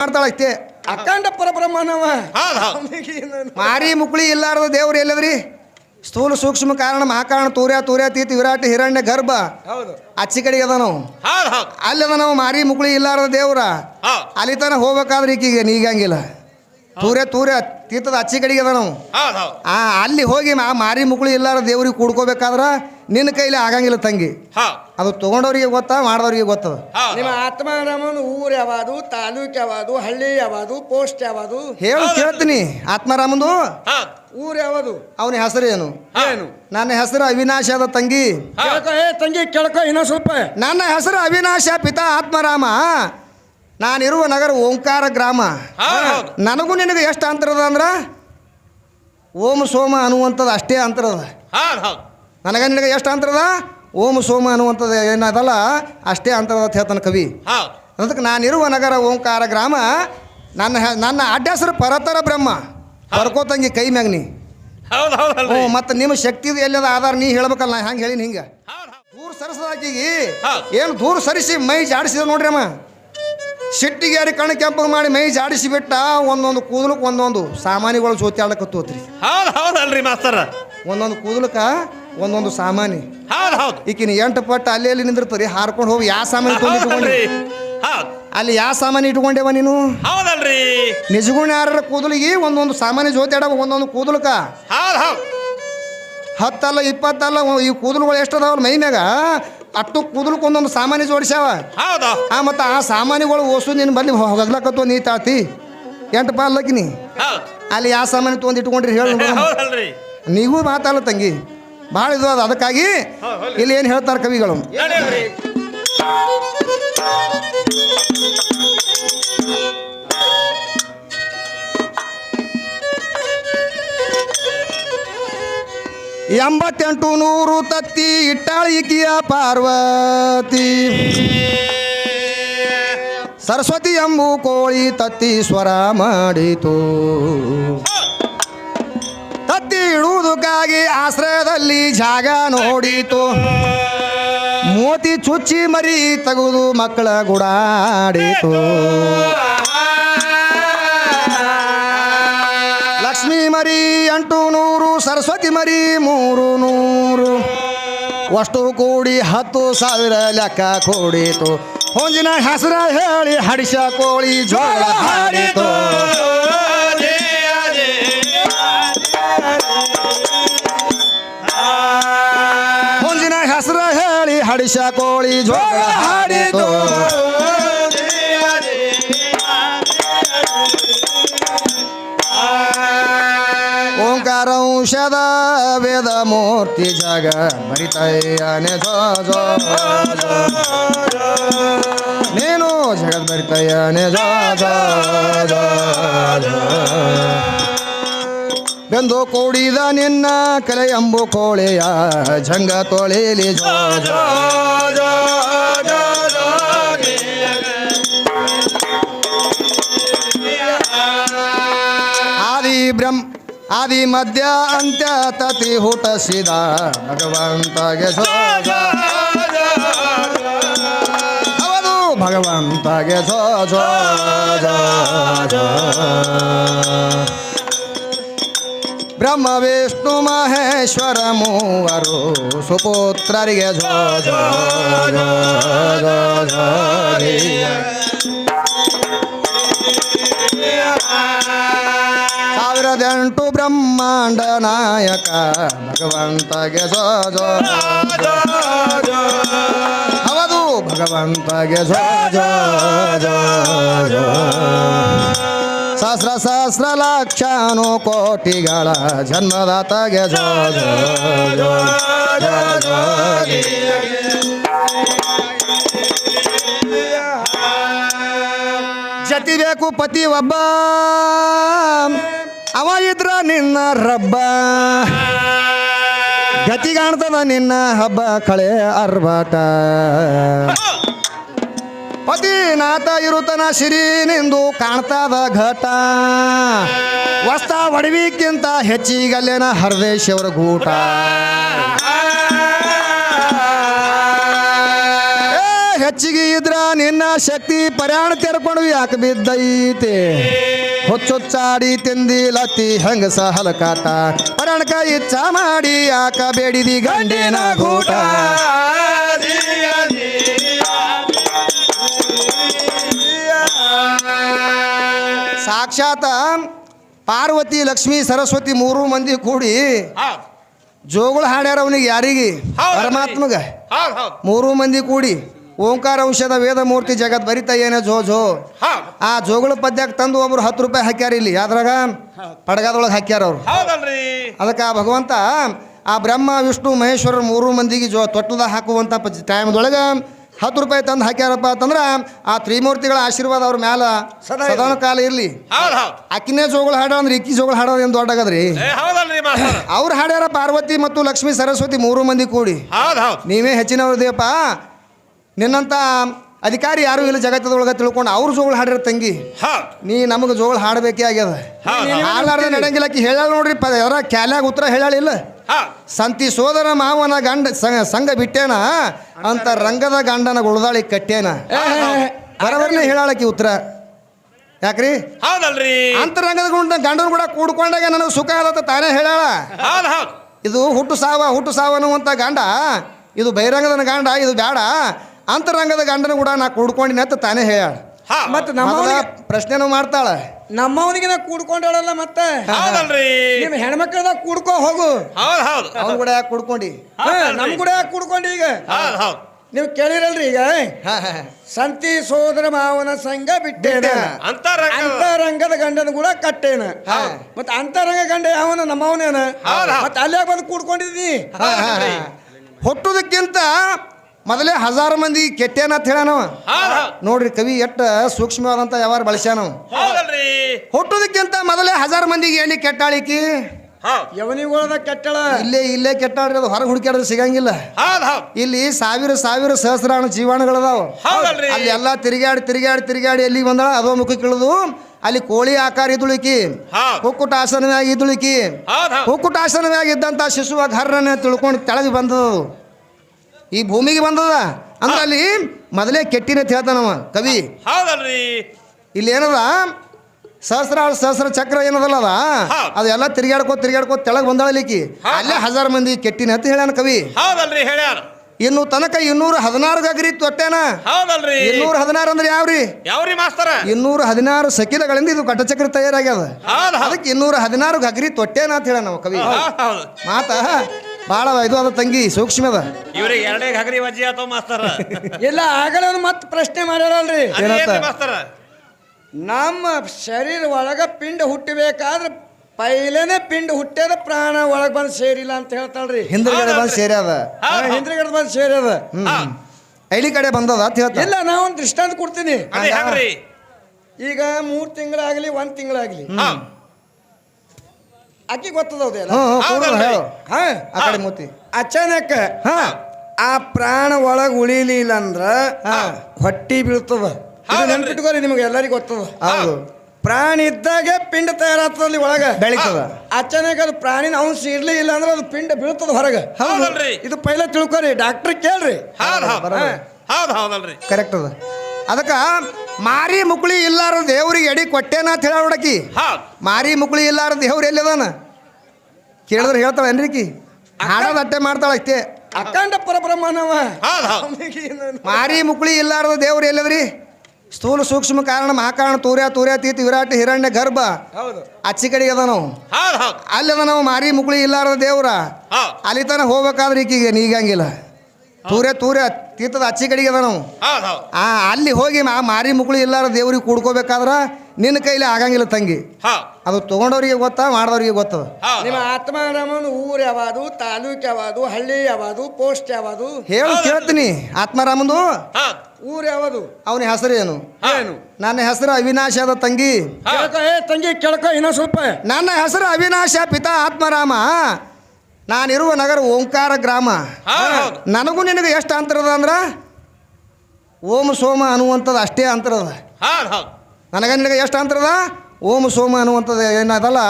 ಮಾಡ್ತಾಳೈತೆ. ಅಖಂಡ ಪರಬ್ರಹ್ಮನವ. ಮಾರಿ ಮುಕ್ಳಿ ಇಲ್ಲಾರದ ದೇವ್ರು ಎಲ್ಲದ್ರಿ? ಸ್ಥೂಲ ಸೂಕ್ಷ್ಮ ಕಾರಣ ಮಹಾಕಾರಣ ತೂರ್ಯ ತೂರ್ಯ ತೀತಿ ವಿರಾಟ ಹಿರಣ್ಯ ಗರ್ಭ. ಹೌದು. ಅಚ್ಚಿ ಕಡೆಗೆ ಅದ ನಾವು. ಹೌದ್ ಹೌದ್ ಅಲ್ಲಿ ಅದ ನಾವು ಮಾರಿ ಮುಕ್ಳಿ ಇಲ್ಲಾರದ ದೇವ್ರ. ಅಲ್ಲಿ ತನ ಹೋಗ್ಬೇಕಾದ್ರೆ ಈಗೀಗ ನೀಗಂಗಿಲ್ಲ ತೂರ್ಯ ತೂರ್ಯ ತೀರ್ಥದ ಅಚ್ಚಿ ಕಡೆಗೆ ಅದ ನಾವು. ಹೌದ್ ಹೌದ್ ಆ ಅಲ್ಲಿ ಹೋಗಿ ಆ ಮಾರಿ ಮುಕ್ಳಿ ಇಲ್ಲಾರ ದೇವ್ರಿಗೆ ಕೂಡ್ಕೋಬೇಕಾದ್ರ ನಿನ್ನ ಕೈಲಿ ಆಗಂಗಿಲ್ಲ ತಂಗಿ. ಅದು ತಗೊಂಡವ್ರಿಗೆ ಗೊತ್ತಾ ಮಾಡಿದವ್ರಿಗೆ ಗೊತ್ತದ? ನಿಮ್ಮ ಆತ್ಮಾರಾಮನ ಊರು ಯಾವುದು ತಾಲೂಕ್ ಯಾವುದು ಹಳ್ಳಿ ಯಾವುದು ಪೋಸ್ಟ್ ಯಾವುದು? ಹೇಳು ಕೇಳ್ತೀನಿ. ಆತ್ಮಾರಾಮನು ಊರು ಯಾವುದು? ಅವನ ಹೆಸರು ಏನು? ಏನು? ನನ್ನ ಹೆಸರು ಅವಿನಾಶ ಅದ ತಂಗಿ. ಕೇಳ್ಕೊ ಏ ತಂಗಿ ಕೇಳ್ಕೊ ಇನ್ನೊಂದು ಸ್ವಲ್ಪ. ನನ್ನ ಹೆಸರು ಅವಿನಾಶ ಪಿತಾ ಆತ್ಮರಾಮ. ನಾನಿರುವ ನಗರ ಓಂಕಾರ ಗ್ರಾಮ. ನನಗೂ ನಿನಗೆ ಎಷ್ಟು ಅಂತರದ ಅಂದ್ರ? ಓಂ ಸೋಮ ಅನ್ನುವಂಥದ್ದು ಅಷ್ಟೇ ಅಂತರದ ನನಗೆ ನಿನಗೆ ಎಷ್ಟು ಅಂತರದ? ಓಂ ಸೋಮ ಅನ್ನುವಂಥದ್ದು ಏನದಲ್ಲ ಅಷ್ಟೇ ಅಂತರದ ಅಂತ ಹೇಳ್ತಾನೆ ಕವಿ. ಹೌದ್. ಅದಕ್ಕೆ ನಾನಿರುವ ನಗರ ಓಂಕಾರ ಗ್ರಾಮ ನನ್ನ ನನ್ನ ಅಡ್ಡಸರು ಪರತರ ಬ್ರಹ್ಮ. ಬರ್ಕೋತಂಗಿ ಕೈ ಮ್ಯಾಗ ನೀ ಹ್ಞೂ ಮತ್ತು ನಿಮ್ಮ ಶಕ್ತಿದು ಎಲ್ಲದ? ಆಧಾರ ನೀ ಹೇಳ್ಬೇಕಲ್ಲ ನಾ ಹೆಂಗೆ ಹೇಳಿನಿ ಹಿಂಗೆ? ದೂರ ಸರಿಸದಾಕಿಗಿ. ಏನು ದೂರ ಸರಿಸಿ ಮೈ ಜಾಡಿಸಿದ ನೋಡ್ರಿ ಅಮ್ಮ. ಸಿಟ್ಟಿಗೆ ಯಾರಿ ಕಣ್ಣು ಕೆಂಪಗೆ ಮಾಡಿ ಮೈ ಜಾಡಿಸಿ ಬಿಟ್ಟ ಒಂದೊಂದು ಕೂದಲಕ್ಕೆ ಒಂದೊಂದು ಸಾಮಾನಿಗಳು ಜೋತ್ಯಾಡಕತ್ತೋತ್ರಿ ಆಡಕತ್ತೋತ್ರಿ. ಹೌದು ಹೌದಲ್ರಿ ಮಾಸ್ತರ. ಒಂದೊಂದು ಕೂದಲಕ್ಕ ಒಂದೊಂದು ಸಾಮಾನಿ. ಹೌದ್ ಹೌದ್. ಈಕಿನ ಎಂಟು ಪಟ್ಟು ಅಲ್ಲಿ ಅಲ್ಲಿ ನಿಂದಿರ್ತಾರೆ ಹಾರ್ಕೊಂಡು ಹೋಗಿ ಯಾವ ಸಾಮಾನು ಇಟ್ಕೊಂಡಿ ಅಲ್ಲಿ ಯಾವ ಸಾಮಾನು ಇಟ್ಕೊಂಡೇವ ನೀನು? ಹೌದಲ್ರಿ. ನಿಜಗುಣ ಯಾರ ಕೂದಲಿಗೆ ಒಂದೊಂದು ಸಾಮಾನ್ಯ ಜೋತ್ಯಾಡವ ಒಂದೊಂದು ಹೌದ್ ಹೌದ್. ಹತ್ತಲ್ಲ ಇಪ್ಪತ್ತಲ್ಲ ಈ ಕೂದಲುಗಳು ಎಷ್ಟು ಅದಾವಲ್ಲ ಮೈ ಮ್ಯಾಗ? ಅಟ್ಟು ಕೂದಲಕ್ಕೆ ಒಂದೊಂದು ಸಾಮಾನ್ಯ ಜೋಡಿಸ್ಯಾವ? ಹೌದ್ ಆ ಮತ್ತು ಆ ಸಾಮಾನುಗಳು ಓಸು ನಿನ್ನ ಬಲ್ಲಿ ಹೊಗದ್ಲಕತ್ತೋ ನೀ ತಾತಿ ಎಂಟು ಪಾಲಕಿ ನೀ ಅಲ್ಲಿ ಯಾವ ಸಾಮಾನು ತೊಗೊಂಡು ಇಟ್ಕೊಂಡ್ರಿ ಹೇಳಿ ನೀವು ಮಾತಲ್ಲ ತಂಗಿ? ಭಾಳ ಇದು ಅದು ಅದಕ್ಕಾಗಿ ಇಲ್ಲಿ ಏನು ಹೇಳ್ತಾರೆ ಕವಿಗಳು? ಎಂಬತ್ತೆಂಟು ನೂರು ತತ್ತಿ ಇಟ್ಟಾಳಿಕಿಯ ಪಾರ್ವತಿ. ಸರಸ್ವತಿ ಎಂಬು ಕೋಳಿ ತತ್ತಿ ಸ್ವರ ಮಾಡಿತು. ಇಡುವುದಕ್ಕಾಗಿ ಆಶ್ರಯದಲ್ಲಿ ಜಾಗ ನೋಡಿತು. ಮೋತಿ ಚುಚ್ಚಿ ಮರಿ ತೆಗೆದು ಮಕ್ಕಳ ಗುಡಾಡಿತು. ಲಕ್ಷ್ಮೀ ಮರಿ ಎಂಟು ನೂರು, ಸರಸ್ವತಿ ಮರಿ ಮೂರು ನೂರು. ಅಷ್ಟು ಕೂಡಿ ಹತ್ತು ಸಾವಿರ ಲೆಕ್ಕ ಕೂಡಿತು. ಹೊಂಜಿನ ಹೆಸರ ಹೇಳಿ ಹಡಿಸ ಕೋಳಿ ಜೋಳ ಹಾಡಿತು. ಹೆಸರ ಹೇಳಿ ಹಡಿಸ ಕೋಳಿ ಜೋಳ ಹಾಡಿತು ಓಂಕಾರ ಔಷಧ ವೇದ ಮೂರ್ತಿ ಜಗ ಬರಿತಯ್ಯನೆ ಜೋ ಜೋ. ನೀನು ಜಗತ್ ಬರಿತಯ್ಯನೆ ಜೋ ಜೋ ಜೋ. ಬೆಂದು ಕೂಡಿದ ನಿನ್ನ ಕಲೆ ಎಂಬು ಕೋಳೆಯ ಜಂಗ ತೊಳೆಯಲಿ. ಆದಿ ಬ್ರಹ್ಮ ಆದಿ ಮಧ್ಯ ಅಂತ್ಯ ತತಿ ಹುಟ್ಟಿಸಿದ ಭಗವಂತಗೆ. ಅವನು ಭಗವಂತಗೆ ಜೋ ಜೋ ಜೋ. ಬ್ರಹ್ಮ ವಿಷ್ಣು ಮಹೇಶ್ವರ ಮೂವರು ಸುಪುತ್ರರಿಗೆ ಜೋ ಜೋ ಜೋ ಜೋ ಜೋ ರಿಯ. ಸಾವಿರದ ಎಂಟು ಬ್ರಹ್ಮಾಂಡ ನಾಯಕ ಭಗವಂತಗೆ ಜೋ ಜೋ ಹೌದು ಭಗವಂತಗೆ ಜೋ ಜೋ ಜೋ ಜೋ ಸಹಸ್ರ ಸಹಸ್ರ ಲಕ್ಷಾನು ಕೋಟಿಗಳ ಜನ್ಮದಾತಗೆ ಜೋ ಜೋ ಜೋ ಜೋ ಜೋ. ಜತಿ ಬೇಕು ಪತಿ ಒಬ್ಬ. ಅವ ಇದ್ರ ನಿನ್ನ ರಬ್ಬ. ಗತಿ ಕಾಣ್ತದ ನಿನ್ನ ಹಬ್ಬ ಕಳೆ ಅರ್ಬಾಟ. ಪತಿನಾಥ ಇರುತನ ಸಿರಿ ನಿಂದು ಕಾಣ್ತದ ಘಟ. ವಸ್ತ ಒಡವಿಕ್ಕಿಂತ ಹೆಚ್ಚಿಗಲ್ಲೇನ ಹರದೇಶವರ ಗೂಟ. ಹೆಚ್ಚಿಗೆ ಇದ್ರ ನಿನ್ನ ಶಕ್ತಿ ಪರ್ಯಾಣ ತೆರ್ಕೊಂಡು ಯಾಕೆ ಬಿದ್ದೈತೆ? ಹೊಚ್ಚೊಚ್ಚಾಡಿ ತಿಂದಿ ಲತ್ತಿ ಹೆಂಗಸ ಹಲಕಾಟ ಪರ್ಯಾಣಕ ಇಚ್ಛಾ ಮಾಡಿ ಯಾಕ ಬೇಡಿದಿ ಗಂಡೇನ ಗೂಟ. ಸಾಕ್ಷಾತ್ ಪಾರ್ವತಿ ಲಕ್ಷ್ಮಿ ಸರಸ್ವತಿ ಮೂರು ಮಂದಿ ಕೂಡಿ ಜೋಗುಳ ಹಾಡ್ಯಾರ ಅವನಿಗೆ ಯಾರಿಗೆ. ಪರಮಾತ್ಮಗ. ಮೂರು ಮಂದಿ ಕೂಡಿ ಓಂಕಾರ ಔಷಧ ವೇದ ಮೂರ್ತಿ ಜಗತ್ ಬರಿತಾ ಏನ ಜೋ ಜೋ? ಆ ಜೋಗಳ ಪದ್ಯಕ್ಕೆ ತಂದು ಒಬ್ರು ಹತ್ತು ರೂಪಾಯಿ ಹಾಕ್ಯಾರ ಇಲ್ಲಿ. ಯಾವ್ದ್ರಾಗ ಪಡಗದೊಳಗೆ ಹಾಕ್ಯಾರ ಅವ್ರು. ಅದಕ್ಕೆ ಆ ಭಗವಂತ ಆ ಬ್ರಹ್ಮ ವಿಷ್ಣು ಮಹೇಶ್ವರ ಮೂರು ಮಂದಿಗೆ ಜೋ ತೊಟ್ಟದ ಹಾಕುವಂಥ ಟೈಮ್ದೊಳಗೆ ಹತ್ತು ರೂಪಾಯಿ ತಂದು ಹಾಕ್ಯಾರಪ್ಪ ಅಂತಂದ್ರೆ ಆ ತ್ರಿಮೂರ್ತಿಗಳ ಆಶೀರ್ವಾದ ಅವ್ರ ಮ್ಯಾಲ ಸದಾ ಸದಾನ ಕಾಲ ಇರಲಿ. ಅಕ್ಕಿನೇ ಜೋಗಳು ಹಾಡೋ ಅಂದ್ರೆ ಇಕ್ಕಿ ಜೋಗಳು ಹಾಡೋದು ಏನು ಹೌದಲ್ರಿ ಮಾಸ್ತರ. ಅವ್ರು ಹಾಡ್ಯಾರ ಪಾರ್ವತಿ ಮತ್ತು ಲಕ್ಷ್ಮೀ ಸರಸ್ವತಿ ಮೂರು ಮಂದಿ ಕೂಡಿ. ನೀವೇ ಹೆಚ್ಚಿನವ್ರ ನೀವೇ ಹೆಚ್ಚಿನವ್ರದೇಪ್ಪ. ನಿನ್ನಂಥ ಅಧಿಕಾರಿ ಯಾರು ಇಲ್ಲ ಜಗತ್ತದೊಳಗೆ ತಿಳ್ಕೊಂಡು ಅವ್ರು ಜೋಗಳು ಹಾಡಿರ ತಂಗಿ. ನೀ ನಮಗೆ ಜೋಗಳು ಹಾಡಬೇಕೇ ಆಗ್ಯದ. ಹೌದ್ ನಡಂಗಿಲ್ಲ ಹೇಳ ನೋಡ್ರಿ ಯಾರ ಕ್ಯಾಲ್ಯಾಗ ಉತ್ತರ ಹೇಳ್ಯಾಳಿಲ್ಲ ಹೌದ್ ಸಂತಿ ಸೋದರ ಮಾವನ ಗಂಡ ಸಂಗ- ಸಂಘ ಬಿಟ್ಟೇನ? ಅಂತ ರಂಗದ ಗಂಡನ ಉಳ್ದಾಳಿ ಕಟ್ಟೇನ? ಬರಬರ್ನೇ ಹೇಳಾಳಕಿ ಉತ್ತರ. ಯಾಕ್ರಿ? ಹೌದಲ್ರಿ. ಅಂತರಂಗದ ಗುಂಡ ಗಂಡನ ಕೂಡ ಕೂಡ್ಕೊಂಡಾಗ ನನಗೆ ಸುಖ ಆದತ್ತ ತಾನೇ ಹೇಳಾಳ. ಇದು ಹುಟ್ಟು ಸಾವ ಹುಟ್ಟು ಸಾವ ಅನ್ನುವಂಥ ಗಂಡ ಇದು ಬಹಿರಂಗದ ಗಂಡ ಇದು ಬೇಡ ಅಂತರಂಗದ ಗಂಡನ ಕೂಡ ನಾ ಕೂಡ್ಕೊಂಡಿನ ಅಂತ ತಾನೇ ಹೇಳ ಮತ್ತೆ ನಮ್ಮ ಪ್ರಶ್ನೆನೂ ಮಾಡ್ತಾಳ. ನಮ್ಮವನಿಗೆ ನಾ ಕೂಡ್ಕೊಂಡಾಳಲ್ಲ ಮತ್ತೆ? ಹೌದಲ್ರಿ. ನಿಮ್ ಹೆಣ್ಮಕ್ಳದಾಗ ಕೂಡ್ಕೊ ಹೋಗು. ಹೌದು ಹೌದು. ಅವ್ನು ಕೂಡ ಯಾಕೆ ಕೂಡ್ಕೊಂಡಿ? ಹಾ, ನಮ್ ಕೂಡ ಯಾಕೆ ಕೂಡ್ಕೊಂಡಿ ಈಗ? ಹೌದು ಹೌದ್. ನೀವು ಕೇಳಿರಲ್ರಿ ಈಗ. ಸಂತಿ ಸೋದರ ಮಾವನ ಸಂಘ ಬಿಟ್ಟೇನ? ಬಿಟ್ಟೇನ. ಅಂತರಂಗ ಅಂತರಂಗದ ಗಂಡನ ಕೂಡ ಕಟ್ಟೇನ? ಮತ್ತೆ ಮತ್ತ ಅಂತರಂಗ ಗಂಡ ಯಾವನ? ನಮ್ಮವನೇನ? ಹೌದಾ? ಮತ್ತ ಅಲ್ಲೇ ಬಂದು ಕೂಡ್ಕೊಂಡಿದ್ದೀನಿ ಹಾ, ಹಾ, ಹಾ. ಹುಟ್ಟುದಕ್ಕಿಂತ ಮೊದಲೇ ಹಜಾರು ಮಂದಿ ಕೆಟ್ಟೇನ ಅಂತ ಹೇಳನವ ನೋಡ್ರಿ ಕವಿ ಎಟ್ಟ ಸೂಕ್ಷ್ಮವಾದಂತ ವ್ಯವಹಾರ ಬಳಸ್ಯಾನವ ಹುಟ್ಟೋದಕ್ಕಿಂತ ಹುಟ್ಟುದಕ್ಕಿಂತ ಮೊದಲೇ ಹಜಾರು ಮಂದಿಗೆ ಎಲ್ಲಿ ಕೆಟ್ಟಾಳಿಕಿ. ಕೆಟ್ಟಳ. ಇಲ್ಲೇ ಇಲ್ಲೇ ಕೆಟ್ಟಾಡ್ರಿ ಅದು ಹೊರಗೆ ಹುಡುಕ್ಯಾಡ್ರೆ ಸಿಗಂಗಿಲ್ಲ. ಇಲ್ಲಿ ಸಾವಿರ ಸಾವಿರ ಸಹಸ್ರಾಣು ಜೀವಾಣುಗಳದಾವ. ಹೌದಲ್ರಿ. ಅಲ್ಲಿ ಎಲ್ಲ ತಿರುಗಾಡಿ ತಿರುಗಾಡಿ ತಿರುಗಾಡಿ ಎಲ್ಲಿಗೆ ಬಂದ ಅದೋ ಮುಖ ಇಳಿದು ಅಲ್ಲಿ ಕೋಳಿ ಆಕಾರ ಇದುಳಿಕಿ ಹುಕ್ಕುಟ ಕುಕ್ಕುಟ ಆಸನವ್ಯಾಗ ಇದುಳಿಕಿ ಹುಕ್ಕುಟ ಹೌದ್. ಕುಕ್ಕುಟ ಶಿಶುವ ಇದ್ದಂಥ ಶಿಶುವ ಹರ್ರನ್ನ ತಿಳ್ಕೊಂಡು ತೆಳಗೆ ಬಂದದು ಈ ಭೂಮಿಗೆ ಬಂದದ? ಅಂದ್ರೆ ಅಲ್ಲಿ ಮೊದಲೇ ಕೆಟ್ಟಿನ ಹೇಳ್ತಾನವ ಕವಿ. ಹೌದಲ್ರಿ. ಇಲ್ಲಿ ಏನದ? ಸಹಸ್ರ ಸಹಸ್ರ ಚಕ್ರ ಏನದಲ್ಲ ಅದ? ಅದೆಲ್ಲ ತಿರ್ಗಾಡ್ಕೋ ತಿರ್ಗಾಡ್ಕೋ ತೆಳಗ್ ಬಂದಳಲಿಕ್ಕಿ ಅಲ್ಲೇ ಹಜಾರ್ ಮಂದಿ ಕೆಟ್ಟಿನ ಅಂತ ಹೇಳ್ಯಾನ ಕವಿ. ಹೌದಲ್ರಿ ಹೇಳ್ಯಾರ ಇನ್ನು ತನಕ ಇನ್ನೂರ ಹದಿನಾರು ಗಗರಿ ತೊಟ್ಟೆನ ಹೌದಲ್ರಿ. ಇನ್ನೂರ ಹದಿನಾರು ಅಂದ್ರೆ ಯಾವ್ರಿ? ಯಾವ್ರಿ ಮಾಸ್ತರ? ಇನ್ನೂರ ಹದಿನಾರು ಸಕಿಲಗಳಿಂದ ಇದು ಕಟ್ಟಚಕ್ರ ತಯಾರಾಗ್ಯದ. ಅದಕ್ಕೆ ಇನ್ನೂರ ಹದಿನಾರು ಗಗರಿ ತೊಟ್ಟೇನ ಅಂತ ಹೇಳ ನಾವು ಕವಿ. ಮಾತ? ಭಾಳ ಇದು ಅದ ತಂಗಿ ಸೂಕ್ಷ್ಮ ಅದ. ಇವ್ರಿಗೆ ಎರಡೇ ಹಗರಿ ವಜ್ಜಿ ಅಥವಾ ಮಾಸ್ತರ. ಇಲ್ಲ ಆಗಲೇ ಮತ್ತೆ ಪ್ರಶ್ನೆ ಮಾಡ್ಯಾರಲ್ರಿ. ಮಾಸ್ತರ? ನಮ್ಮ ಶರೀರ ಒಳಗ ಪಿಂಡ ಹುಟ್ಟಬೇಕಾದ್ರೆ ಪೈಲೇನೆ ಪಿಂಡ ಹುಟ್ಟ್ಯಾರ ಪ್ರಾಣ ಒಳಗ್ ಬಂದು ಸೇರಿಲ್ಲ ಅಂತ ಹೇಳ್ತಾಳ್ರಿ. ಹಿಂದ್ಗಡೆ ಬಂದು ಸೇರ್ಯಾದ. ಹೌದ್ ಹೌದ್. ಹಿಂದ್ಗಡೆ ಬಂದು ಸೇರ್ಯದ. ಐಲಿ ಕಡೆ ಬಂದದ ಅಂತ ಹೇಳ್ತಾ ಇಲ್ಲ ನಾ ಒಂದು ದೃಷ್ಟಾಂತ ಕೊಡ್ತೀನಿ. ಅದೇ ಹಂಗ್ರಿ. ಈಗ ಮೂರ್ ತಿಂಗಳಾಗ್ಲಿ ಒಂದ್ ತಿಂಗಳಾಗ್ಲಿ. ಅಕ್ಕಿ ಗೊತ್ತದವ್ದು ಎಲ್ಲ? ಹ್ಞೂ ಹ್ಞೂ ಹೌದಲ್ರಿ? ಹೇಳು. ಹಾ? ಆ ಕಡೆ ಮೂತಿ ಅಚಾನಕ್ ಹಾ. ಆ ಪ್ರಾಣ ಒಳಗ್ ಉಳಿಲಿಲ್ಲ ಅಂದ್ರ ಹಾ. ಹೊಟ್ಟಿ ಬೀಳ್ತದ. ಇದು ಹೌದಲ್ರಿ? ನೆನ್ಪಿಟ್ಕೋರಿ ನಿಮ್ಗೆ ಎಲ್ಲರಿಗೂ ಗೊತ್ತದ. ಹೌದು. ಪ್ರಾಣ ಇದ್ದಾಗ ಪಿಂಡ ತಯಾರಾಗ್ತದಲ್ಲಿ ಒಳಗ. ಬೆಳಿತದ. ಅಚಾನಕ್ ಅದು ಪ್ರಾಣಿನ ಅಂಶ ಇರ್ಲಿ ಇಲ್ಲ ಅಂದ್ರೆ ಅದು ಪಿಂಡ ಬೀಳ್ತದ ಹೊರಗ. ಹೌದಲ್ರಿ. ಇದು ಪೈಲ ತಿಳ್ಕೊರಿ ಡಾಕ್ಟರ್ ಕೇಳ್ರಿ. ಹೌದ್ ಹೌದ್. ಬರೋಬ್ಬರಿ. ಹೌದ್ ಹೌದಲ್ರಿ. ಕರೆಕ್ಟ್ ಅದ. ಅದಕ್ಕೆ ಮಾರಿ ಮುಕ್ಳಿ ಇಲ್ಲಾರ ದೇವ್ರಿಗೆ ಎಡಿ ಕೊಟ್ಟೇನ ಅಂತ ಹೇಳ ಹುಡಕಿ ಮಾರಿ ಮುಕ್ಳಿ ಇಲ್ಲಾರ ದೇವ್ರು ಎಲ್ಲಿದಾನ? ಕೇಳಿದ್ರೆ ಹೇಳ್ತಾಳೆ ಏನ್ರಿಕಿ ಹಾಡೋದು ಅಟ್ಟೆ ಮಾಡ್ತಾಳ ಅಷ್ಟೇ. ಅಖಂಡ ಪರಬ್ರಹ್ಮನವ. ಮಾರಿ ಮುಕ್ಳಿ ಇಲ್ಲಾರದ ದೇವ್ರು ಎಲ್ಲದ್ರಿ? ಸ್ಥೂಲ ಸೂಕ್ಷ್ಮ ಕಾರಣ ಮಹಾಕಾರಣ ತೂರ್ಯ ತೂರ್ಯಾತೀತ ವಿರಾಟ ಹಿರಣ್ಯ ಗರ್ಭ. ಹೌದು. ಅಚ್ಚಿ ಕಡೆಗೆ ಅದ ನಾವು ಹೌದ್ ಹೌದ್. ಅಲ್ಲಿ ಅದ ನಾವು ಮಾರಿ ಮುಕ್ಳಿ ಇಲ್ಲಾರದ ದೇವ್ರ. ಅಲ್ಲಿ ತನಕ ಹೋಗ್ಬೇಕಾದ್ರೆ ಈಕಿಗೆ ನೀಗಂಗಿಲ್ಲ ತೂರ್ಯ ತೂರೆ ತೀರ್ಥದ ಅಚ್ಚಿ ಕಡೆಗೆ ಅದ ನಾವು. ಆ ಅಲ್ಲಿ ಹೋಗಿ ಆ ಮಾರಿ ಮುಕ್ಕಳು ಇಲ್ಲಾರ ದೇವ್ರಿಗೆ ಕೂಡ್ಕೋಬೇಕಾದ್ರ ನಿನ್ನ ಕೈಲಿ ಆಗಂಗಿಲ್ಲ ತಂಗಿ. ಹೌದ್. ಅದು ತಗೊಂಡವ್ರಿಗೆ ಗೊತ್ತಾ ಮಾಡೋರಿಗೆ ಗೊತ್ತದ. ನಿಮ್ಮ ಆತ್ಮಾರಾಮನ ಊರ್ ಯಾವುದು ತಾಲೂಕ್ ಯಾವುದು ಹಳ್ಳಿ ಯಾವುದು ಪೋಸ್ಟ್ ಯಾವುದು? ಹೇಳು ಕೇಳ್ತೀನಿ. ಆತ್ಮಾರಾಮಂದು ಊರ್ ಯಾವುದು? ಅವನ ಹೆಸರು ಏನು? ಏನು? ನನ್ನ ಹೆಸರು ಅವಿನಾಶ ಅದ ತಂಗಿ. ಹೌದ್ ಕೇಳ್ಕೊ ಏ ತಂಗಿ ಕೇಳ್ಕೊ ಇನ್ನೊಂದು ಸ್ವಲ್ಪ. ನನ್ನ ಹೆಸರು ಅವಿನಾಶ ಪಿತಾ ಆತ್ಮರಾಮ. ನಾನಿರುವ ನಗರ ಓಂಕಾರ ಗ್ರಾಮ. ನನಗೂ ನಿನಗೆ ಎಷ್ಟು ಅಂತರದ ಅಂದ್ರ? ಓಂ ಸೋಮ ಅನ್ನುವಂಥದ್ದು ಅಷ್ಟೇ ಅಂತರದ ನನಗ ನನಗೆ ಎಷ್ಟು ಅಂತರದ ಓಂ ಸೋಮ ಅನ್ನುವಂಥದ್ದು ಏನದಲ್ಲ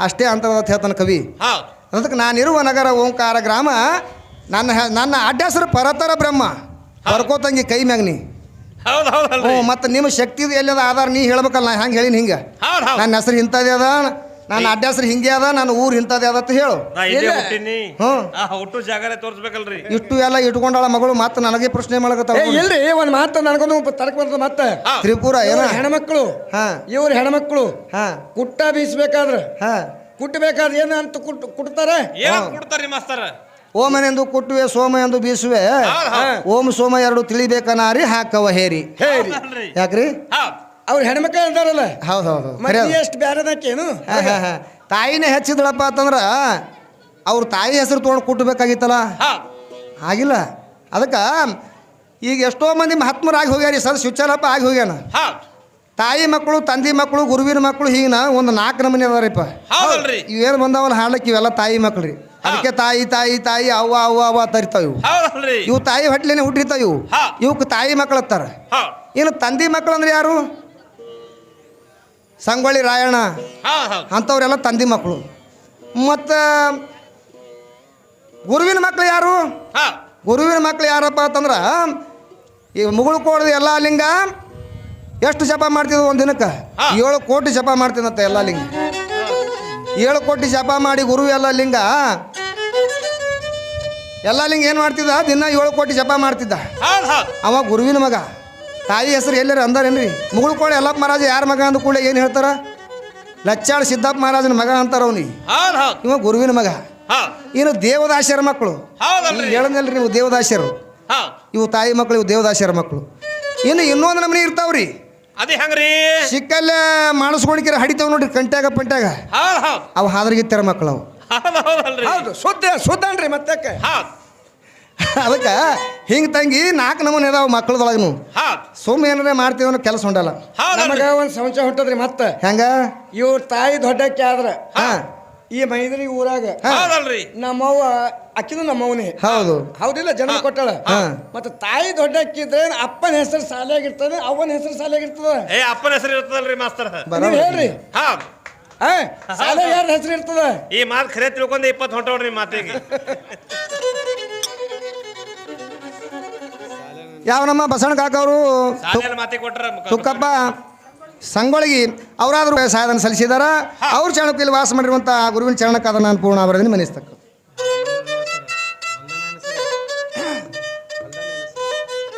ಅಷ್ಟೇ ಅಂತರದ ಅಂತ ಹೇಳ್ತಾನೆ ಕವಿ. ಅದಕ್ಕೆ ನಾನಿರುವ ನಗರ ಓಂಕಾರ ಗ್ರಾಮ ನನ್ನ ನನ್ನ ಅಡ್ಡ ಹೆಸರು ಪರತರ ಬ್ರಹ್ಮ. ಬರ್ಕೋತಂಗಿ ಕೈ ಮ್ಯಾಗ ನೀ. ಹ್ಞೂ ಮತ್ತು ನಿಮ್ಮ ಶಕ್ತಿದು ಎಲ್ಲದ ಆಧಾರ ನೀ ಹೇಳ್ಬೇಕಲ್ಲ ನಾ ಹೆಂಗೆ ಹೇಳೀನಿ ಹಿಂಗೆ? ನನ್ನ ಹೆಸರು ಇಂಥದ್ದೇ ಅದ. ನನ್ನ ಅಡ್ಡ ಹೆಸರು ಹಿಂಗೆ ಅದ ನಾನು ಊರು ಇಂಥದ್ದೇ ಅದತ್ತ ಹೇಳು. ನಾ ಇಲ್ಲೇ. ಹುಟ್ಟಿನಿ. ಹ್ಮ್. ಆ ಹುಟ್ಟು ಜಾಗನೇ ತೋರಿಸ್ಬೇಕಲ್ರಿ. ಇಷ್ಟು ಎಲ್ಲ ಇಟ್ಕೊಂಡಾಳ ಮಗಳು ಮತ್ತೆ ನನಗೆ ಪ್ರಶ್ನೆ ಏ ಮಾಡಕತ್ತಾವ ಇಲ್ರಿ ಒಂದ್ ಮಾತು ನನಗೊಂದು ತರಕ್ ಬರ್ತದ ಮತ್ತೆ. ತ್ರಿಪುರ ಏನ? ಇವ್ರು ಹೆಣ್ಮಕ್ಳು. ಹಾ. ಇವ್ರು ಹೆಣ್ಮಕ್ಳು. ಹಾ. ಕುಟ್ಟ ಬೀಸ್ಬೇಕಾದ್ರ. ಹಾ. ಕುಟ್ಟಬೇಕಾದ್ರೆ ಏನು ಅಂತ ಕುಟ್ ಕುಟ್ತಾರೆ? ಏನ ಕೊಡ್ತಾರ್ರಿ ಮಾಸ್ತರ? ಓಮನೆಂದು ಕುಟ್ಟುವೆ ಸೋಮ ಎಂದು ಬೀಸುವೆ. ಓಂ ಸೋಮ ಎರಡು ತಿಳಿಬೇಕನಾರಿ ಹಾಕವ ಹೇರಿ. ಹೇರಿ ಹೌದಲ್ರಿ. ಯಾಕ್ರಿ? ಹೌದು ಅವ್ರ ಹೆಣ್ಮಕ್ಳು ಅಂತಾರಲ್ಲ. ಹೌದು ಹೌದು ಖರೆ ಅದು. ಎಷ್ಟು ಹಾ, ಹಾ, ಹಾ. ತಾಯಿನೇ ಹೆಚ್ಚಿದ್ಳಪ್ಪ ಅಂತಂದ್ರ ಅವ್ರ ತಾಯಿ ಹೆಸರು ತೊಗೊಂಡು ಕುಟ್ಟಬೇಕಾಗಿತ್ತಲ್ಲ ಹೌದು ಆಗಿಲ್ಲ. ಅದಕ್ಕೆ ಈಗ ಎಷ್ಟೋ ಮಂದಿ ಮಹಾತ್ಮರಾಗಿ ಹೋಗ್ಯಾರಿ ಸರ್ ಶುಚಾರಪ್ಪ ಆಗಿ ಹೋಗ್ಯಾನ. ಹೌದು ತಾಯಿ ಮಕ್ಕಳು ತಂದೆ ಮಕ್ಕಳು ಗುರುವಿನ ಮಕ್ಕಳು ಹೀನ ಒಂದು ನಾಲ್ಕು ನಮೂನಿ ಅದಾರಿಪ್ಪ. ಹೌದಲ್ರಿ. ಇವೇನು ಬಂದಾವಲ್ಲ ಹಾಡಕ್ಕೆ ಇವೆಲ್ಲ ತಾಯಿ ಮಕ್ಳು ರೀ ಅದಕ್ಕೆ ತಾಯಿ ತಾಯಿ ತಾಯಿ ಅವ್ವ ಅವ್ವ ಅವ್ವ ತರಿತಾವ ಇವು. ಹೌದಲ್ರಿ. ಇವು ತಾಯಿ ಹೊಟ್ಲೇನೆ ಹುಟ್ಟಿರ್ತಾವ ಇವು. ಹಾ. ಇವಕ್ಕೆ ತಾಯಿ ಮಕ್ಕಳು ಅತ್ತಾರ ಹೌದು ಇನ್ನು ತಂದೆ ಮಕ್ಕಳು ಅಂದ್ರೆ ಯಾರು? ಸಂಗೊಳ್ಳಿ ರಾಯಣ್ಣ. ಅಂಥವ್ರೆಲ್ಲ ತಂದೆ ಮಕ್ಕಳು. ಮತ್ತು ಗುರುವಿನ ಮಕ್ಕಳು ಯಾರು? ಗುರುವಿನ ಮಕ್ಕಳು ಯಾರಪ್ಪ ಅಂತಂದ್ರೆ ಈ ಮುಗುಳು ಕೋಡ್ದು ಎಲ್ಲ ಲಿಂಗ ಎಷ್ಟು ಜಪ ಮಾಡ್ತಿದ್ವು ಒಂದು ದಿನಕ್ಕೆ? ಏಳು ಕೋಟಿ ಜಪ ಮಾಡ್ತಿದಂತೆ ಎಲ್ಲ ಲಿಂಗ. ಏಳು ಕೋಟಿ ಜಪ ಮಾಡಿ ಗುರು ಎಲ್ಲ ಲಿಂಗ. ಎಲ್ಲ ಲಿಂಗ ಏನು ಮಾಡ್ತಿದ್ದ? ದಿನ ಏಳು ಕೋಟಿ ಜಪ ಮಾಡ್ತಿದ್ದ. ಅವ ಗುರುವಿನ ಮಗ. ತಾಯಿ ಹೆಸರು ಎಲ್ಲರ ಅಂದಾರೇನ್ರಿ? ಮುಗುಳು ಎಲ್ಲಪ್ಪ ಯಲ್ಲಪ್ಪ ಮಹಾರಾಜ ಯಾರ ಮಗ ಅಂದ ಕೂಡಲೇ ಏನು ಹೇಳ್ತಾರ? ಲಚ್ಚಾಳ ಸಿದ್ದಪ್ಪ ಮಹಾರಾಜನ ಮಗ ಅಂತಾರ ಅವನಿಗೆ ಹೌದು ಹೌದು. ಇವ ಗುರುವಿನ ಮಗ. ಇನ್ನು ದೇವದಾಸ್ಯರ ಮಕ್ಕಳು ಹೌದಲ್ರಿ. ಹೇಳಂದಲ್ರಿ ನೀವು ದೇವದಾಸ್ಯರು ಹೌದು. ಇವು ತಾಯಿ ಮಕ್ಕಳು ಇವು ದೇವದಾಸ್ಯರ ಮಕ್ಕಳು ಇನ್ನು ಇನ್ನೊಂದು ನಮನಿ ಇರ್ತಾವ್ರಿ. ಅದೇ ಹಂಗ್ರಿ? ಸಿಕ್ಕಲ್ಲೇ ಮಾಡಿಸ್ಕೊಳಿಕಿರ ಹಡಿತಾವ್ ನೋಡ್ರಿ ಕಂಟ್ಯಾಗ ಪಂಟ್ಯಾಗ. ಹೌದು ಹೌದು. ಅವು ಹಾದ್ರಗಿತ್ತಾರ ಮಕ್ಕಳು ಅವು ಹೌದು ಹೌದಲ್ರಿ. ಹೌದು ಶುದ್ಧ ಶುದ್ಧನ್ರಿ ಮತ್ತೆ ಅದಕ್ಕೆ ಹಿಂಗೆ ತಂಗಿ ನಾಲ್ಕು ನಮೂನೆ ಅದಾವ ಮಕ್ಕಳದೊಳಗನು. ಸುಮ್ ಸುಮ್ಮ ಏನಾರ ಮಾಡ್ತೀವಿ ಅನ್ನೋ ಕೆಲಸ ಹೊಂಡಲ್ಲ ನಮಗ ಒಂದ್ ಸಂಶಯ ಹೊಂಟದ್ರಿ ಮತ್ತೆ. ಹೆಂಗ? ಇವ್ರ ತಾಯಿ ದೊಡ್ಡಕ್ಕೆ ಆದ್ರ ಹಾ. ಈ ಮೈದ್ರಿ ಊರಾಗ ಹೌದಲ್ರಿ. ನಮ್ಮವ್ವ ಅಕ್ಕಿನೂ ನಮ್ಮವನೇ ಹೌದು. ಹೌದಿಲ್ಲ ಜನ ಕೊಟ್ಟಳ. ಹಾ. ಮತ್ತೆ ತಾಯಿ ದೊಡ್ಡಕ್ಕಿದ್ರೆ ಅಪ್ಪನ ಹೆಸರು ಸಾಲಿಯಾಗಿರ್ತದೆ ಅವನ ಹೆಸರು ಸಾಲಿಯಾಗಿರ್ತದ. ಏ ಅಪ್ಪನ ಹೆಸರು ಇರ್ತದಲ್ರಿ ಮಾಸ್ತರ್. ಹೇಳ್ರಿ. ಹಾ. ಸಾಲ ಯಾರ ಹೆಸರು ಇರ್ತದ. ಈ ಮಾತು ಖರೆ ತಿಳ್ಕೊಂಡು ಇಪ್ಪತ್ತು ಹೊಂಟವ್ರಿ ಮಾತಿಗೆ. ಯಾವ ನಮ್ಮ ಬಸವಣ್ಣ ಕಾಕವರು ಅವರು ಮಾತಿ ಕೊಟ್ರ ತುಕ್ಕಪ್ಪ ಸಂಗೊಳಗಿ ಅವರಾದರೂ ಸಾಧನ ಸಲ್ಲಿಸಿದಾರ. ಅವ್ರ ಚರಣಕ್ಕೆ ವಾಸ ಮಾಡಿರುವಂಥ ಗುರುವಿನ ಚರಣಕ್ಕಾದ ನಾನು ಪೂರ್ಣ ಅವರದಿಂದ ಮನಿಸ್ತಕ್ಕ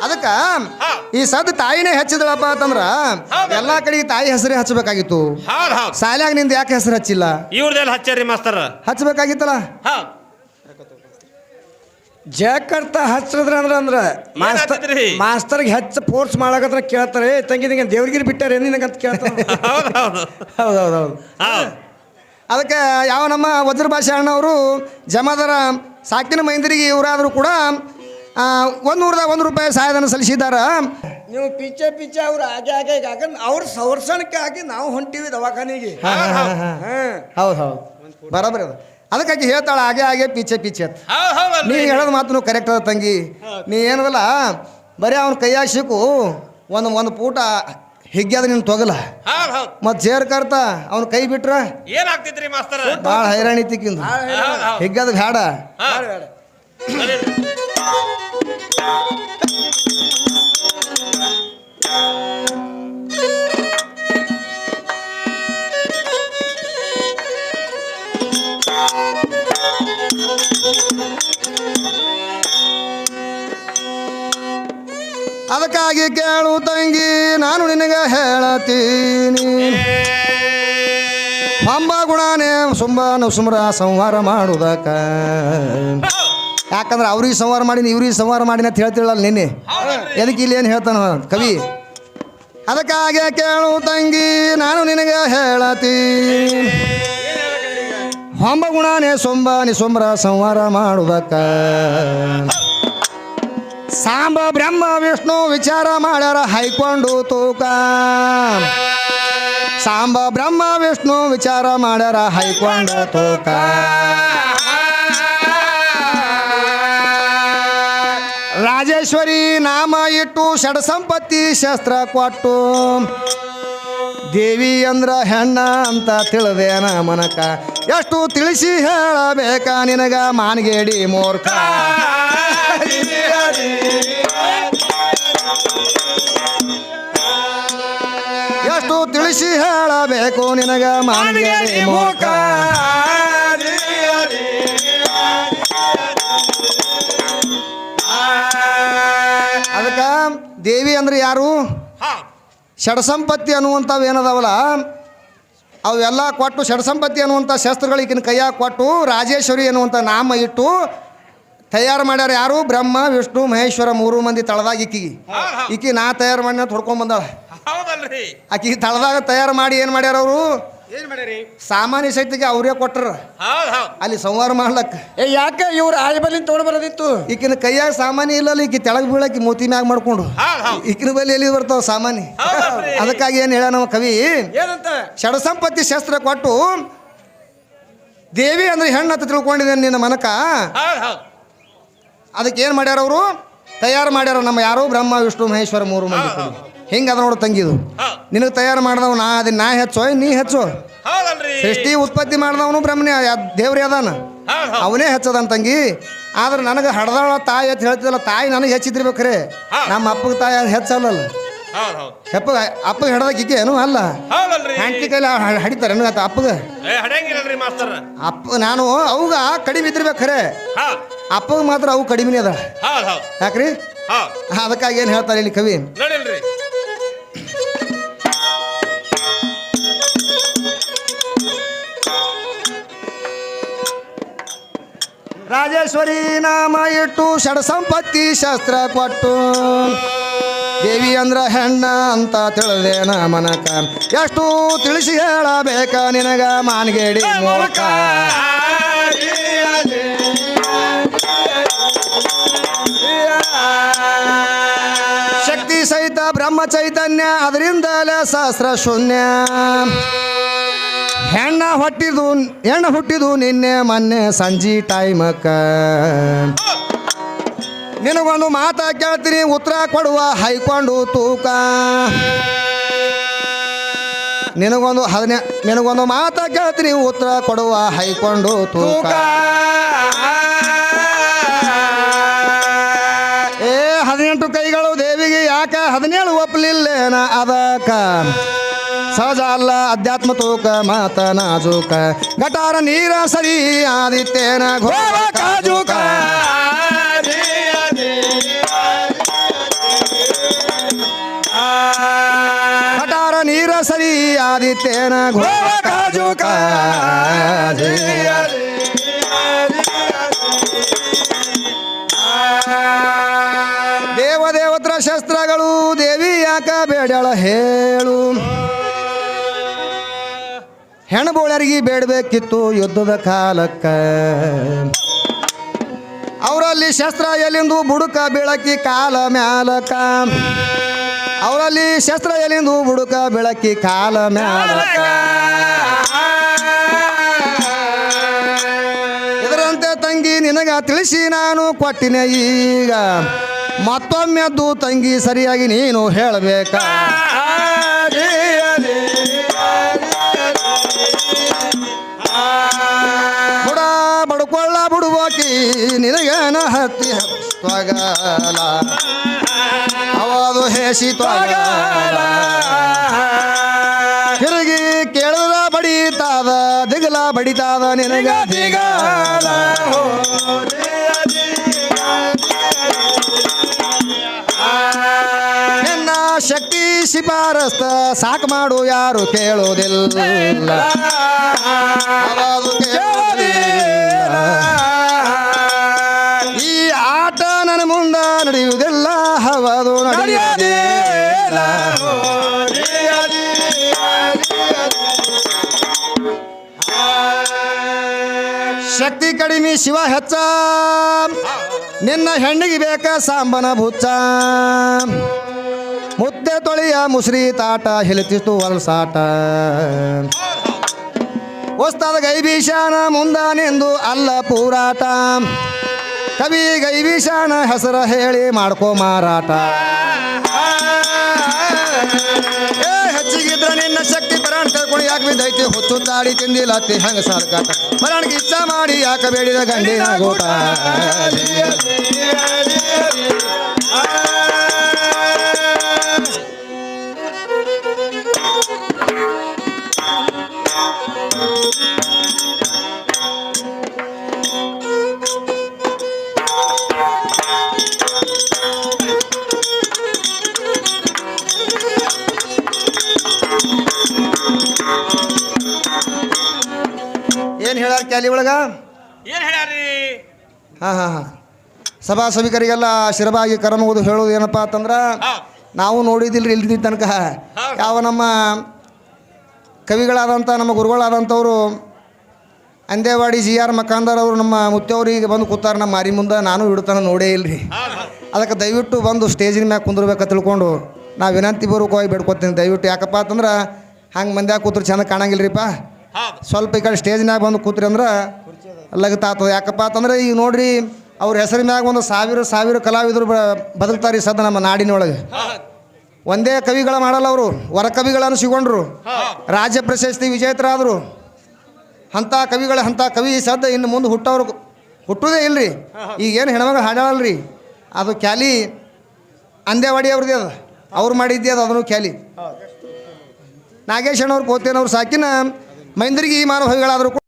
ಅದಕ್ಕ ಈ ಸದ್ ತಾಯಿನೇ ಹೆಚ್ಚಿದಳಪ್ಪ ಅಂತಂದ್ರ ಎಲ್ಲಾ ಕಡೆಗೆ ತಾಯಿ ಹೆಸರೇ ಹಚ್ಚಬೇಕಾಗಿತ್ತು. ಸಾಲ್ಯಾಗ ನಿಂದ ಯಾಕೆ ಹೆಸರು ಹಚ್ಚಿಲ್ಲ? ಇವ್ರದೆಲ್ಲ ಹಚ್ಚಾರಿ ಮಾಸ್ತರ. ಹಚ್ಚಬೇಕಾಗಿತ್ತಲ್ಲ ಹೌದು ಜಯಕರ್ತ ಹಚ್ಚದ್ರ ಅಂದ್ರ ಅಂದ್ರ ಮಾಸ್ತರ್ ಹಚ್ಚಿದ್ರಿ? ಮಾಸ್ತರ್ಗೆ ಹೆಚ್ಚ ಫೋರ್ಸ್ ಮಾಡಕತ್ರ ಕೇಳ್ತಾರೆ. "ಏ, ತಂಗಿ ನಿಂಗೆ ದೇವ್ರಿಗಿರಿ ಬಿಟ್ಟಾರೆ ನಿನಗಂತ ಕೇಳ್ತಾರೆ? ಹೌದು ಹೌದು. ಹೌದೌದೌದು. ಹೌದು. ಅದಕ್ಕೆ ಯಾವ ನಮ್ಮ ವಜ್ರ ಭಾಷೆ ಅಣ್ಣವರು ಜಮಾದಾರ ಸಾಕಿನ ಮೈಂದರಿಗೆ ಇವರಾದರೂ ಕೂಡ ಆ, ಒಂದು ನೂರದ ಒಂದು ರೂಪಾಯಿ ಸಹಾಯಧನ ಸಲ್ಲಿಸಿದಾರ ನೀವು ಪಿಚ್ಚೆ ಪಿಚ್ಚೆ ಅವ್ರು ಆಗೆ ಆಗೆ ಆಗ ಅವ್ರ ಸವರ್ಸಣಕ್ಕೆ ಆಗಿ ನಾವು ಹೊಂಟಿವಿ ದವಾಖಾನಿಗೆ. ಹಾ. ಹೌದು ಹೌದು. ಬರೋಬರಿ ಅದು. ಅದಕ್ಕಾಗಿ ಹೇಳ್ತಾಳೆ ಹಾಗೆ ಹಾಗೆ ಪೀಚೆ ಪೀಚೆ ಅಂತ. ನೀ ಹೇಳೋದು ಮಾತು ಕರೆಕ್ಟ್ ಅದ ತಂಗಿ. ನೀ ಏನದಲ್ಲ ಬರೀ ಅವನ ಕೈಯಾಗ ಸಿಕ್ಕು ಒಂದು ಒಂದು ಪೂಟ ಹಿಗ್ಗ್ಯಾದ ನಿನ್ನ ತೊಗಲ. ಮತ್ ಜೇರ್ ಕರ್ತ ಅವ್ನ ಕೈ ಬಿಟ್ರ ಏನಾಗ್ತಿದ್ರಿ ಮಾಸ್ತರ? ಭಾಳ ಹೈರಾಣಿ ತಿಕ್ಕಿಂದು ಹೌದು ಹಿಗ್ಗದ ಅದಕ್ಕಾಗಿ ಕೇಳು ತಂಗಿ, ನಾನು ನಿನಗೆ ಹೇಳತೀನಿ ಅಂಬ ಗುಣಾನೇ ಸುಂಬ ಸುಮರ ಸಂಹಾರ ಮಾಡುವುದಕ್ಕ. ಯಾಕಂದ್ರೆ ಅವ್ರಿಗೆ ಸಂಹಾರ ಮಾಡೀನಿ ಇವ್ರಿಗೆ ಸಂಹಾರ ಮಾಡೀನಿ ಅಂತ ಹೇಳ್ತಿರಲ್ಲ ನಿನ್ನೆ. ಎದಕ್ಕೆ ಇಲ್ಲಿ ಏನು ಹೇಳ್ತಾನ ಕವಿ? ಅದಕ್ಕಾಗೆ ಕೇಳು ತಂಗಿ, ನಾನು ನಿನಗೆ ಹೇಳತೀನಿ ಹೊಂಬ ಗುಣಾನೇ ಸೊಂಬ ನಿಸೊಂಬರ ಸಂಹಾರ ಮಾಡುವುದಕ್ಕ ಸಾಂಬ, ಬ್ರಹ್ಮ, ವಿಷ್ಣು ವಿಚಾರ ಮಾಡ್ಯಾರ ಹೈಕೊಂಡು ತೂಕ. ಸಾಂಬ, ಬ್ರಹ್ಮ, ವಿಷ್ಣು ವಿಚಾರ ಮಾಡ್ಯಾರ ಹೈಕೊಂಡ ತೂಕ. ರಾಜೇಶ್ವರಿ ನಾಮ ಇಟ್ಟು ಷಡ ಸಂಪತ್ತಿ ಶಸ್ತ್ರ ಕೊಟ್ಟು ದೇವಿ ಅಂದ್ರ ಹೆಣ್ಣ ಅಂತ ತಿಳಿದೇನ ಮನಕ. ಎಷ್ಟು ತಿಳಿಸಿ ಹೇಳಬೇಕ ನಿನಗ ಮಾನಗೇಡಿ ಮೂರ್ಖ. ಎಷ್ಟು ತಿಳಿಸಿ ಹೇಳಬೇಕು ನಿನಗ ಮಾನಗೇಡಿ ಮೂರ್ಖ. ಅದಕ್ಕ ದೇವಿ ಅಂದ್ರೆ ಯಾರು? ಷಡ್ಸಂಪತ್ತಿ ಅನ್ನುವಂಥವು ಏನದಾವಲ್ಲ? ಅವೆಲ್ಲ ಕೊಟ್ಟು ಷಡ್ಸಂಪತ್ತಿ ಅನ್ನುವಂಥ ಶಸ್ತ್ರಗಳು ಈಗಿನ ಕೈಯಾಗ ಕೊಟ್ಟು ರಾಜೇಶ್ವರಿ ಅನ್ನುವಂಥ ನಾಮ ಇಟ್ಟು ತಯಾರು ಮಾಡ್ಯಾರ ಯಾರು? ಬ್ರಹ್ಮ ವಿಷ್ಣು ಮಹೇಶ್ವರ ಮೂರು ಮಂದಿ ತಳದಾಗ ಈಕಿಗೆ. ಈಕಿ ನಾ ತಯಾರು ಮಾಡಿ ಹೊಡ್ಕೊಂಡ್ ಬಂದಾಳ. ಆಕಿ ತಳದಾಗ ತಯಾರು ಮಾಡಿ ಏನು ಮಾಡ್ಯಾರ ಅವರು? ಏನ್ ಮಾಡ್ಯಾರಿ? ಸಾಮಾನ್ಯ ಸಹಿತಿಗೆ ಅವ್ರೇ ಕೊಟ್ಟರು ಹೌದ್ ಹೌದ್. ಅಲ್ಲಿ ಸಂವಾರ ಮಾಡ್ಲಕ್ಕ ಏ ಯಾಕೆ ಇವ್ರು ಆಲ್ಬಲಿಂದ ತೊಗೊಂಡು ಬರೋದಿತ್ತು? ಈಕಿನ ಕೈಯಾಗ ಸಾಮಾನ್ಯ ಇಲ್ಲಲ್ಲ ಈಕಿ ತೆಳಗ್ ಬೀಳಕ್ಕೆ ಮೂತಿ ಮ್ಯಾಗ ಮಾಡ್ಕೊಂಡು. ಹೌದ್ ಹೌದ್. ಈಕಿನ ಬಲ್ಲಿ ಎಲ್ಲಿ ಬರ್ತಾವ ಸಾಮಾನ್ಯ? ಹೌದಲ್ರಿ. ಅದಕ್ಕಾಗಿ ಏನು ಹೇಳ ನಮ್ಮ ಕವಿ? ಏನಂತ? ಷಡಸಂಪತ್ತಿ ಶಸ್ತ್ರ ಕೊಟ್ಟು ದೇವಿ ಅಂದ್ರೆ ಹೆಣ್ಣು ಅಂತ ತಿಳ್ಕೊಂಡಿದ್ದೇನೆ ನಿನ್ನ ಮನಕ. ಹೌದ್ ಹೌದ್. ಅದಕ್ಕೆ ಏನ್ ಮಾಡ್ಯಾರ ಅವರು? ತಯಾರು ಮಾಡ್ಯಾರ ನಮ್ಮ ಯಾರು ಬ್ರಹ್ಮ ವಿಷ್ಣು ಮಹೇಶ್ವರ ಮೂರು ಮಂದಿ ಕೂಡಿ. ಹಿಂಗೆ ಅದ ನೋಡು ತಂಗಿದು. ನಿನಗೆ ತಯಾರು ಮಾಡ್ದವ್ ನಾ ಅದನ್ನ ನಾ ಹೆಚ್ಚೋ ನೀ ಹೆಚ್ಚೋ. ಸೃಷ್ಟಿ ಉತ್ಪತ್ತಿ ಮಾಡ್ದವನು ಬ್ರಹ್ಮನೇ ದೇವ್ರಿ ಅದಾನ. ಅವನೇ ಹೆಚ್ಚದನ್ ತಂಗಿ. ಆದ್ರೆ ನನಗೆ ಹಡದಾಳ ತಾಯಿ ಅಂತ ಹೇಳ್ತಿದ್ದಲ್ಲ ತಾಯಿ ನನಗೆ ಹೆಚ್ಚಿದ್ರಿಬೇಕ್ರಿ. ನಮ್ಮ ಅಪ್ಪಗೆ ತಾಯಿ ಹೆಚ್ಚಲ್ಲಲ್ಲ. ಹೆಚ್ಚಲ್ಲ ಹೆಪ್ಪ ಅಪ್ಪಗೆ ಹಿಡ್ದಕ್ಕೆ ಏನು ಅಲ್ಲ. ಹ್ಯಾಂಟಿ ಕೈಲಿ ಹಡಿತಾರೆ ನನಗೆ ಅಪ್ಪಗೆ. ಅಪ್ಪ ನಾನು ಅವಾಗ ಕಡಿಮೆ ಇದ್ದಿರ್ಬೇಕು ಅಪ್ಪಗ ಮಾತ್ರ ಅವು ಕಡಿಮೆನೇ ಅದ ಯಾಕ್ರಿ? ಅದಕ್ಕಾಗಿ ಏನು ಹೇಳ್ತಾರೆ ಇಲ್ಲಿ ಕವಿ? ರಾಜೇಶ್ವರಿ ನಾಮ ಇಟ್ಟು ಷಡ್ ಸಂಪತ್ತಿ ಶಾಸ್ತ್ರ ಕೊಟ್ಟು ದೇವಿ ಅಂದ್ರ ಹೆಣ್ಣ ಅಂತ ತಿಳಿದೆ ನಮನಕ ಎಷ್ಟು ತಿಳಿಸಿ ಹೇಳಬೇಕ ನಿನಗ ಮಾನ್ಗೇಡಿ ಮೂಲಕ ಶಕ್ತಿ ಸಹಿತ ಬ್ರಹ್ಮ ಚೈತನ್ಯ ಅದರಿಂದಲೇ ಸಹಸ್ರ ಶೂನ್ಯ. ಹೆಣ್ಣ ಹೊಟ್ಟಿದು ಹೆಣ್ಣ ಹುಟ್ಟಿದು ನಿನ್ನೆ ಮೊನ್ನೆ ಸಂಜೆ ಟೈಮಕ್ಕ. ನಿನಗೊಂದು ಮಾತಾ ಕೇಳ್ತೀನಿ ಉತ್ತರ ಕೊಡುವ ಹೈಕೊಂಡು ತೂಕ. ನಿನಗೊಂದು ಹದಿನೆ ನಿನಗೊಂದು ಮಾತಾ ಕೇಳ್ತೀನಿ ಉತ್ತರ ಕೊಡುವ ಹೈಕೊಂಡು ತೂಕ. ಏ ಹದಿನೆಂಟು ಕೈಗಳು ದೇವಿಗೆ ಯಾಕೆ ಹದಿನೇಳು ಒಪ್ಪಲಿಲ್ಲೇನ ಅದಕ್ಕ? ಸಹಜ ಅಲ್ಲ ಅಧ್ಯಾತ್ಮ ತೂಕ ಮಾತ ನಾಜೂಕ ಗಟಾರ ನೀರ ಸರಿ ಆದಿತ್ಯನ ಘೋರ ಕಾಜೂಕ. ಗಟಾರ ನೀರ ಸರಿ ಆದಿತ್ಯನ ಘೋರ ಕಾಜೂಕ. ದೇವದೇವತರ ಶಸ್ತ್ರಗಳು ದೇವಿ ಯಾಕ ಬೇಡಳ ಹೇಳು. ಹೆಣ್ಬೋಳರಿಗೆ ಬೇಡಬೇಕಿತ್ತು ಯುದ್ಧದ ಕಾಲಕ್ಕ. ಅವರಲ್ಲಿ ಶಸ್ತ್ರ ಎಲ್ಲಿಂದು ಬುಡುಕ ಬೆಳಕಿ ಕಾಲ ಮ್ಯಾಲಕ ಅವರಲ್ಲಿ ಶಸ್ತ್ರ ಎಲ್ಲಿಂದು ಬುಡುಕ ಬೆಳಕಿ ಕಾಲ ಮ್ಯಾಲಕ ಇದರಂತೆ ತಂಗಿ ನಿನಗ ತಿಳಿಸಿ ನಾನು ಕೊಟ್ಟಿನ ಈಗ. ಮತ್ತೊಮ್ಮೆದ್ದು ತಂಗಿ ಸರಿಯಾಗಿ ನೀನು ಹೇಳಬೇಕ. ನಿನಗೇನ ಹತ್ತಿ ತ್ವಗಲ. ಅವಾದು ಹೇಸಿ ತ್ವಗಲ. ತಿರುಗಿ ಕೇಳದ ಬಡಿತಾದ, ದಿಗಲ ಬಡಿತಾದ ನಿನಗ ದಿಗಲ ಶಕ್ತಿ ಶಿಫಾರಸ್ತ ಸಾಕು ಮಾಡು ಯಾರು ಕೇಳೋದಿಲ್ಲ. ಕೇಳೋದಿ. ನಡೆಯುವುದಿಲ್ಲ ಹವದು ನಡೆಯುವುದಿಲ್ಲ ಶಕ್ತಿ ಕಡಿಮೆ ಶಿವ ಹೆಚ್ಚ. ನಿನ್ನ ಹೆಣ್ಣಿಗೆ ಬೇಕ ಸಾಂಬನ ಭುಚ್ಚ. ಮುದ್ದೆ ತೊಳೆಯ ಮುಸ್ರಿ ತಾಟ ಹೆಲಿತಿತ್ತು ವಲ್ಸಾಟ ಹೊಸ್ತಾದ ಗೈಬೀಶಾನ ಮುಂದಾನೆಂದು ಅಲ್ಲ ಪೂರಾಟ. ಕವಿ ವಿಷಾನ ಹೆಸರ ಹೇಳಿ ಮಾಡ್ಕೋ ಮಾರಾಟ. ಏ, ಹೆಚ್ಚಿಗಿದ್ರ ನಿನ್ನ ಶಕ್ತಿ ಪರಾಣ ಕರ್ಕೊಂಡು ಯಾಕೆ ಬಿದ್ದೈತಿ? ಹುಚ್ಚು ತಾಡಿ ತಿಂದಿಲ್ಲ, ಅತ್ತಿ ಹಂಗ ಸಾರ್ಕಾಟ ಪರಾಣಿಗೆ ಇಚ್ಛ ಮಾಡಿ ಯಾಕೆ ಬೇಡಿದ ಗಂಡಿನ ಗೋಟ ಒಳಗ? ಏನ್ ಹೇಳ್ಯಾರಿ ಹಾ ಹಾ ಹಾಂ. ಸಭಾ ಸಭಿಕರಿಗೆಲ್ಲ ಶಿರಬಾಗಿ ಕರಮುವುದು ಹೇಳೋದು ಏನಪ್ಪ ಅಂತಂದ್ರೆ ನಾವು ನೋಡಿದಿಲ್ರಿ ಇಲ್ದಿ ತನಕ. ಯಾವ ನಮ್ಮ ಕವಿಗಳಾದಂಥ ನಮ್ಮ ಗುರುಗಳಾದಂಥವ್ರು ಅಂದೇವಾಡಿ ಜಿ ಆರ್ ಮಕಾಂದರ್ ಅವರು ನಮ್ಮ ಮುತ್ತವ್ರಿಗೆ ಬಂದು ಕೂತಾರ ನಮ್ಮ ಮಾರಿ ಮುಂದೆ ನಾನು ಇಡ್ತಾನೆ ನೋಡೇ ಇಲ್ರಿ. ಅದಕ್ಕೆ ದಯವಿಟ್ಟು ಬಂದು ಸ್ಟೇಜಿನ ಮ್ಯಾಗ ಕುಂದಿರ್ಬೇಕು ತಿಳ್ಕೊಂಡು ನಾ ವಿನಂತಿ ಬರೋಕೋಗಿ ಬೇಡ್ಕೊತೀನಿ. ದಯವಿಟ್ಟು ಯಾಕಪ್ಪ ಅಂತಂದ್ರೆ ಹಂಗೆ ಮಂದ್ಯಾಗ ಕೂತ್ರು ಚೆಂದ ಕಾಣಂಗಿಲ್ರಿಪ್ಪ ಸ್ವಲ್ಪ ಈ ಕಡೆ ಸ್ಟೇಜ್ನಾಗ ಬಂದು ಕೂತ್ರಿ ಅಂದ್ರೆ ಲಗತಾತದ ಯಾಕಪ್ಪ ಅಂತಂದ್ರೆ ಈಗ ನೋಡ್ರಿ ಅವ್ರ ಹೆಸರಿನಾಗ ಮ್ಯಾಗ ಒಂದು ಸಾವಿರ ಸಾವಿರ ಕಲಾವಿದರು ಬದುಕ್ತಾರೆ ಸದ ನಮ್ಮ ನಾಡಿನೊಳಗೆ. ಒಂದೇ ಕವಿಗಳ ಮಾಡಲ್ಲ ಅವರು. ಹೊರ ಕವಿಗಳನ್ನು ಸಿಗೊಂಡ್ರು ರಾಜ್ಯ ಪ್ರಶಸ್ತಿ ವಿಜೇತರಾದರು. ಅಂಥ ಕವಿಗಳ ಅಂಥ ಕವಿ ಸದ್ದ ಇನ್ನು ಮುಂದೆ ಹುಟ್ಟೋರು ಹುಟ್ಟುವುದೇ ಇಲ್ರಿ. ಏನು ಹೆಣ್ಮಗಳು ಹಾಡಾಳಲ್ರಿ. ಅದು ಕ್ಯಾಲಿ ಅಂದೇವಾಡಿ ಅವ್ರದ್ದೇ ಅದ. ಅವ್ರು ಮಾಡಿದ್ದೇ ಅದು ಅದನ್ನು ಕ್ಯಾಲಿ. ನಾಗೇಶ್ ಅಣ್ಣವ್ರು ಪೋತೇನವ್ರು ಸಾಕಿನ ಮೈಂದ್ರಿಗೆ ಈ ಮಾನವ ಕವಿಗಳಾದರೂ